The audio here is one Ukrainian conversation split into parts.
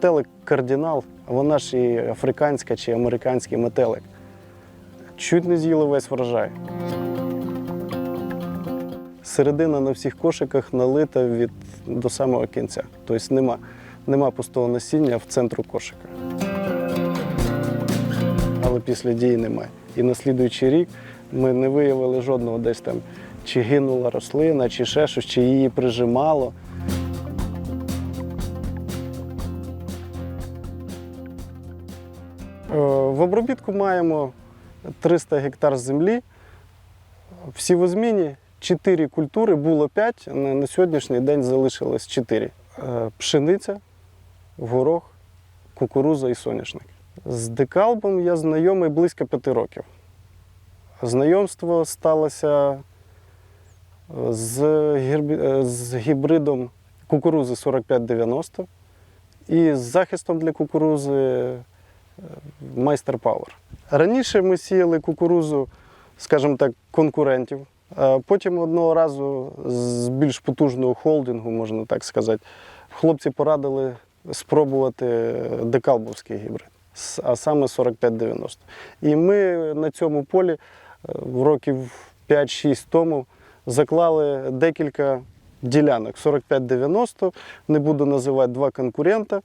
Метелик кардинал, вона ж і африканська чи американський метелик. Чуть не з'їли весь врожай. Середина на всіх кошиках налита від до самого кінця. Тобто нема, нема пустого насіння в центру кошика. Але після дії немає. І на слідуючий рік ми не виявили жодного десь там, чи гинула рослина, чи ще щось, чи її прижимало. В маємо 300 гектар землі. В сівозміні 4 культури, було 5, на сьогоднішній день залишилось 4. Е, Пшениця, горох, кукуруза і соняшник. З декалбом я знайомий близько 5 років. Знайомство сталося е, з, гірбі- е, з гібридом кукурузи 4590 і з захистом для кукурузи Майстер Пауер. Раніше ми сіяли кукурузу, скажімо так, конкурентів. Потім одного разу з більш потужного холдингу, можна так сказати, хлопці порадили спробувати декалбовський гібрид, а саме 4590. І ми на цьому полі е, років 5-6 тому заклали декілька ділянок 4590, не буду називати два конкурента.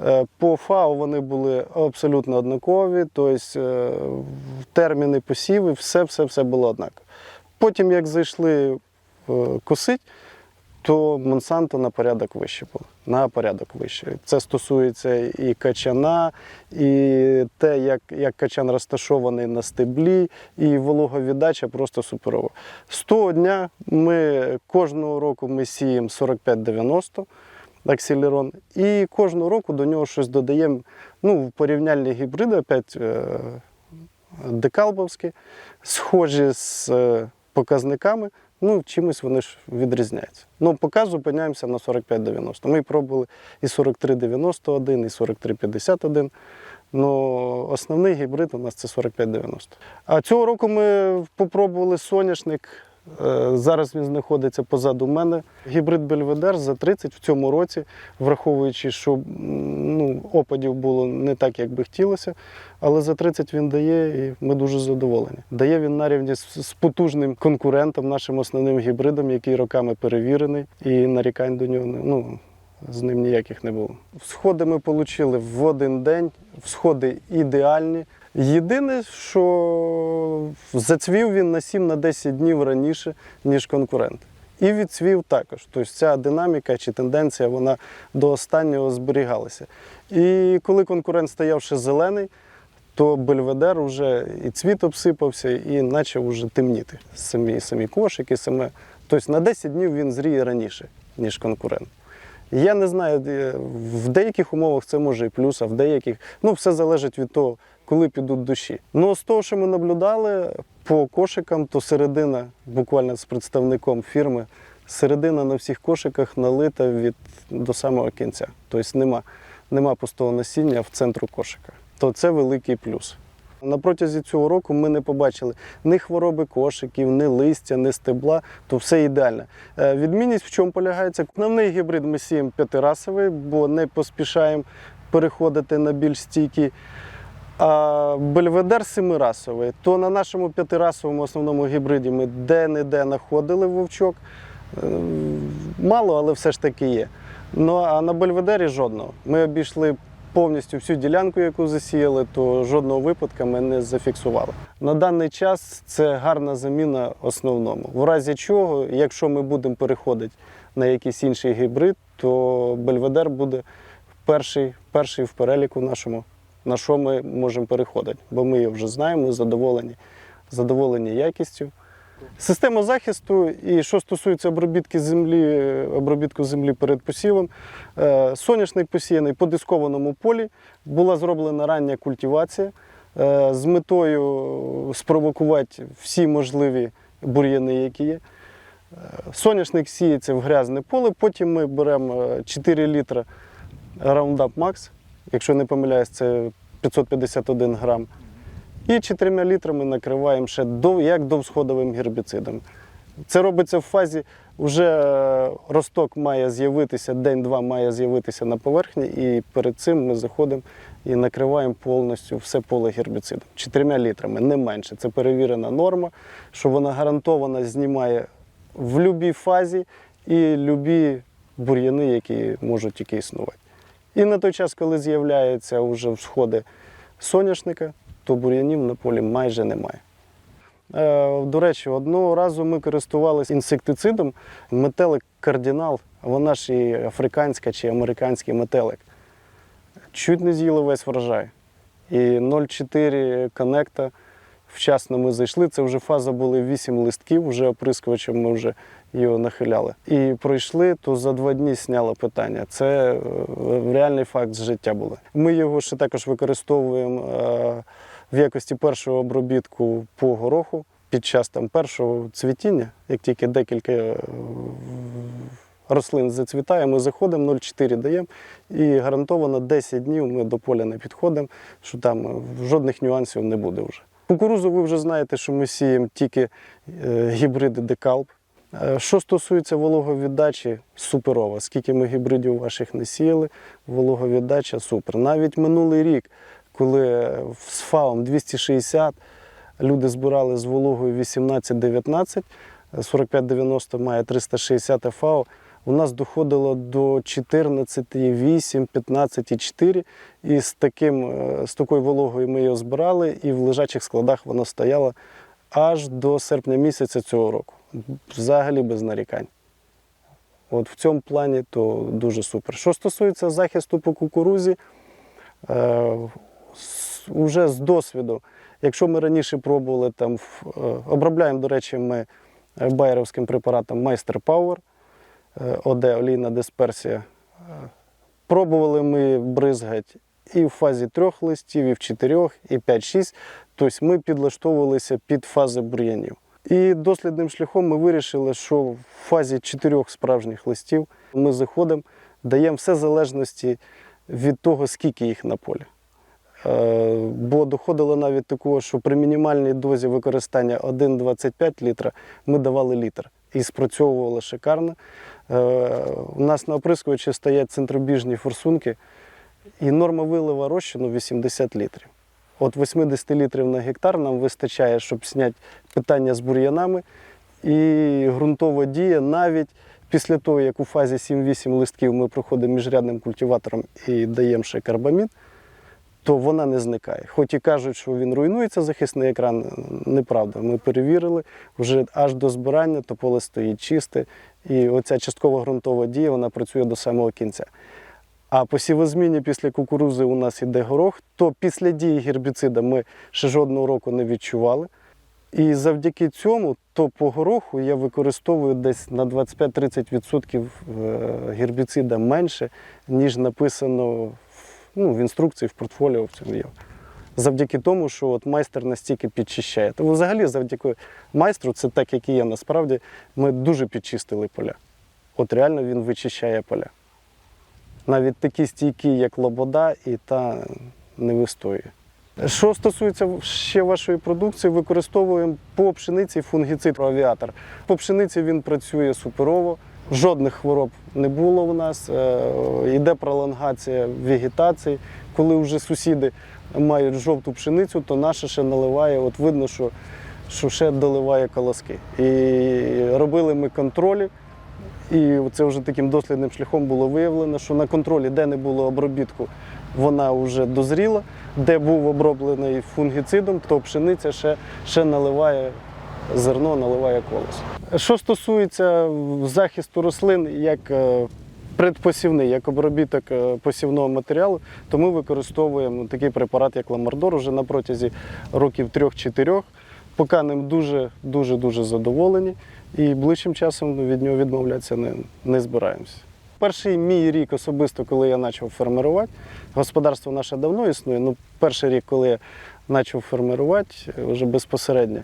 Е, По ФАО вони були абсолютно однакові, тобто е, терміни посіви, все, все, все було однаково. Потім, як зайшли е, косить, то Монсанто на порядок вище було. На порядок вище. Це стосується і качана, і те, як, як качан розташований на стеблі, і вологовіддача просто суперова. З того дня ми кожного року ми сіємо 45-90 акселерон, і кожного року до нього щось додаємо. Ну, в порівняльні гібриди, опять е, декалбовські, схожі з е, показниками, ну, чимось вони ж відрізняються. Ну, поки зупиняємося на 45-90. Ми пробували і 43-91, і 43-51. Ну, основний гібрид у нас це 45-90. А цього року ми попробували соняшник. Е, Зараз він знаходиться позаду мене. Гібрид Бельведер за 30 в цьому році, враховуючи, що ну, опадів було не так, як би хотілося, але за 30 він дає, і ми дуже задоволені. Дає він на рівні з, потужним конкурентом, нашим основним гібридом, який роками перевірений, і нарікань до нього ну, з ним ніяких не було. Всходи ми отримали в один день, всходи ідеальні. Єдине, що зацвів він на 7-10 днів раніше, ніж конкурент. І відцвів також. Тобто ця динаміка чи тенденція вона до останнього зберігалася. І коли конкурент стояв ще зелений, то бельведер вже і цвіт обсипався, і почав вже темніти. Самі, самі кошики, саме. Тобто на 10 днів він зріє раніше, ніж конкурент. Я не знаю, в деяких умовах це може і плюс, а в деяких ну все залежить від того, коли підуть дощі. Ну з того, що ми наблюдали по кошикам, то середина, буквально з представником фірми, середина на всіх кошиках налита від до самого кінця. Тобто нема, нема пустого насіння в центру кошика. То це великий плюс. На протязі цього року ми не побачили ні хвороби кошиків, ні листя, ні стебла, то все ідеально. Е, Відмінність в чому полягається? Основний гібрид ми сіємо п'ятирасовий, бо не поспішаємо переходити на більш стійкі. Бельведер семирасовий, то на нашому п'ятирасовому основному гібриді ми де-не-де знаходили вовчок. Е, Мало, але все ж таки є. Ну а на бельведері жодного. Ми обійшли повністю всю ділянку, яку засіяли, то жодного випадка ми не зафіксували. На даний час це гарна заміна основному. В разі чого, якщо ми будемо переходити на якийсь інший гібрид, то бельведер буде перший, перший в переліку нашому, на що ми можемо переходити. Бо ми його вже знаємо, задоволені, задоволені якістю. Система захисту, і що стосується обробітки землі, обробітку землі перед посівом, е, соняшник посіяний по дискованому полі, була зроблена рання культивація е, з метою спровокувати всі можливі бур'яни, які є. Е, Соняшник сіється в грязне поле, потім ми беремо е, 4 літра Roundup Max, якщо не помиляюсь, це 551 грам. І 4 літрами накриваємо ще до, як довсходовим гербіцидом. Це робиться в фазі, вже е, росток має з'явитися, день-два має з'явитися на поверхні, і перед цим ми заходимо і накриваємо повністю все поле гербіцидом. Чотирма літрами, не менше. Це перевірена норма, що вона гарантовано знімає в будь-якій фазі і любі бур'яни, які можуть тільки існувати. І на той час, коли з'являються вже всходи соняшника, то бур'янів на полі майже немає. Е, До речі, одного разу ми користувалися інсектицидом метелик кардинал, вона ж і африканська чи американський метелик. Чуть не з'їли весь врожай. І 0,4 коннекта вчасно ми зайшли. Це вже фаза були 8 листків, вже оприскувачем ми вже його нахиляли. І пройшли, то за два дні зняли питання. Це е, реальний факт з життя було. Ми його ще також використовуємо е, в якості першого обробітку по гороху під час там першого цвітіння, як тільки декілька е, рослин зацвітає, ми заходимо, 0,4 даємо і гарантовано 10 днів ми до поля не підходимо, що там жодних нюансів не буде вже. Кукурузу ви вже знаєте, що ми сіємо тільки гібриди декалп. Е, Що стосується вологовіддачі, суперова. Скільки ми гібридів ваших не сіяли, вологовіддача супер. Навіть минулий рік, коли з ФАОм 260 люди збирали з вологою 18-19, 45-90 має 360 ФАО, у нас доходило до 14,8, 15,4. І з, таким, е, з такою вологою ми його збирали, і в лежачих складах воно стояло аж до серпня місяця цього року. Взагалі без нарікань. От в цьому плані то дуже супер. Що стосується захисту по кукурузі, е, уже з досвіду, якщо ми раніше пробували там, е, обробляємо, до речі, ми е, байеровським препаратом Майстер Power, е, ОД олійна дисперсія. Е, Пробували ми бризгати і в фазі трьох листів, і в чотирьох, і 5-6. Тобто ми підлаштовувалися під фази бур'янів. І дослідним шляхом ми вирішили, що в фазі чотирьох справжніх листів ми заходимо, даємо все залежності від того, скільки їх на полі. Е, Бо доходило навіть такого, що при мінімальній дозі використання 1,25 літра ми давали літр і спрацьовувало шикарно. Е, У нас на оприскувачі стоять центробіжні форсунки, і норма вилива розчину 80 літрів. От 80 літрів на гектар нам вистачає, щоб зняти питання з бур'янами. І ґрунтова дія навіть після того, як у фазі 7-8 листків ми проходимо міжрядним культиватором і даємо ще карбамід, то вона не зникає. Хоч і кажуть, що він руйнується, захисний екран, неправда. Ми перевірили, вже аж до збирання то поле стоїть чисте, і оця часткова ґрунтова дія вона працює до самого кінця. А по сівозміні після кукурузи у нас іде горох, то після дії гербіцида ми ще жодного року не відчували. І завдяки цьому, то по гороху я використовую десь на 25-30% е, гербіцида менше, ніж написано ну, в інструкції, в портфоліо в цьому є. Завдяки тому, що от майстер настільки підчищає. Тому взагалі, завдяки майстру, це так, як і є. Насправді, ми дуже підчистили поля. От реально він вичищає поля. Навіть такі стійкі, як лобода, і та не вистоює. Що стосується ще вашої продукції, використовуємо по пшениці фунгіцид авіатор. По пшениці він працює суперово, жодних хвороб не було в нас. Е, Йде пролонгація вегетації. Коли вже сусіди мають жовту пшеницю, то наша ще наливає. От видно, що, що ще доливає колоски. І робили ми контролі. І це вже таким дослідним шляхом було виявлено, що на контролі, де не було обробітку, вона вже дозріла, де був оброблений фунгіцидом, то пшениця ще, ще наливає зерно, наливає колос. Що стосується захисту рослин як е, предпосівний, як обробіток е, посівного матеріалу, то ми використовуємо такий препарат, як ламардор, вже на протязі років 3-4. Поки ним дуже дуже задоволені, і ближчим часом від нього відмовлятися не, не збираємося. Перший мій рік особисто, коли я почав фермерувати, господарство наше давно існує. Ну, перший рік, коли я почав фермерувати, вже безпосередньо,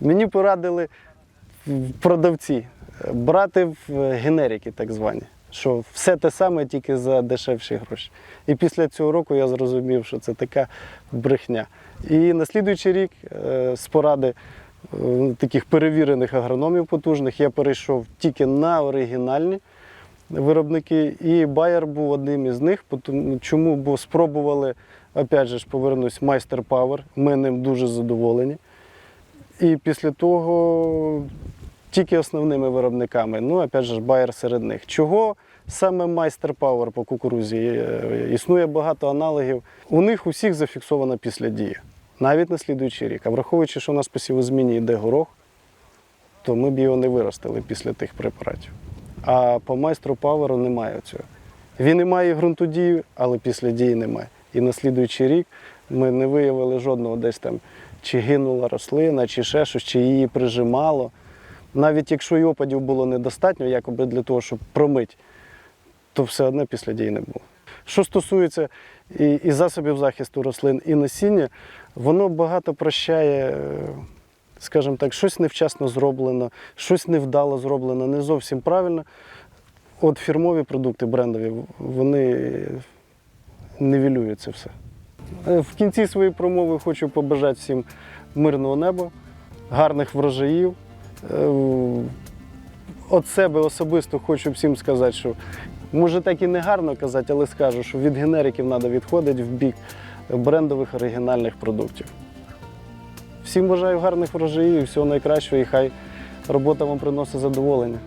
мені порадили продавці брати в генерики, так звані. Що все те саме, тільки за дешевші гроші. І після цього року я зрозумів, що це така брехня. І на слідуючий рік е, з поради е, таких перевірених агрономів потужних. Я перейшов тільки на оригінальні виробники, і Bayer був одним із них. Чому? Бо спробували, опять же повернусь, Майстер Power. Ми ним дуже задоволені. І після того тільки основними виробниками. Ну, опять же, Bayer серед них. Чого саме Майстер Power по кукурузі? Е, Існує багато аналогів. У них усіх зафіксована після дії, навіть на слідуючий рік. А враховуючи, що у нас по сівозміні йде горох, то ми б його не виростили після тих препаратів. А по майстру Паверу немає цього. Він і має ґрунтодію, але після дії немає. І на слідуючий рік ми не виявили жодного десь там, чи гинула рослина, чи ще щось, чи її прижимало. Навіть якщо і опадів було недостатньо, якоби для того, щоб промити, то все одно після дії не було. Що стосується і, і засобів захисту рослин, і насіння, воно багато прощає, е, скажімо так, щось невчасно зроблено, щось невдало зроблено, не зовсім правильно. От фірмові продукти брендові, вони нівелюють це все. Е, В кінці своєї промови хочу побажати всім мирного неба, гарних врожаїв. Е, От себе особисто хочу всім сказати, що може так і не гарно казати, але скажу, що від генериків треба відходити в бік брендових оригінальних продуктів. Всім бажаю гарних врожаїв всього найкращого, і хай робота вам приносить задоволення.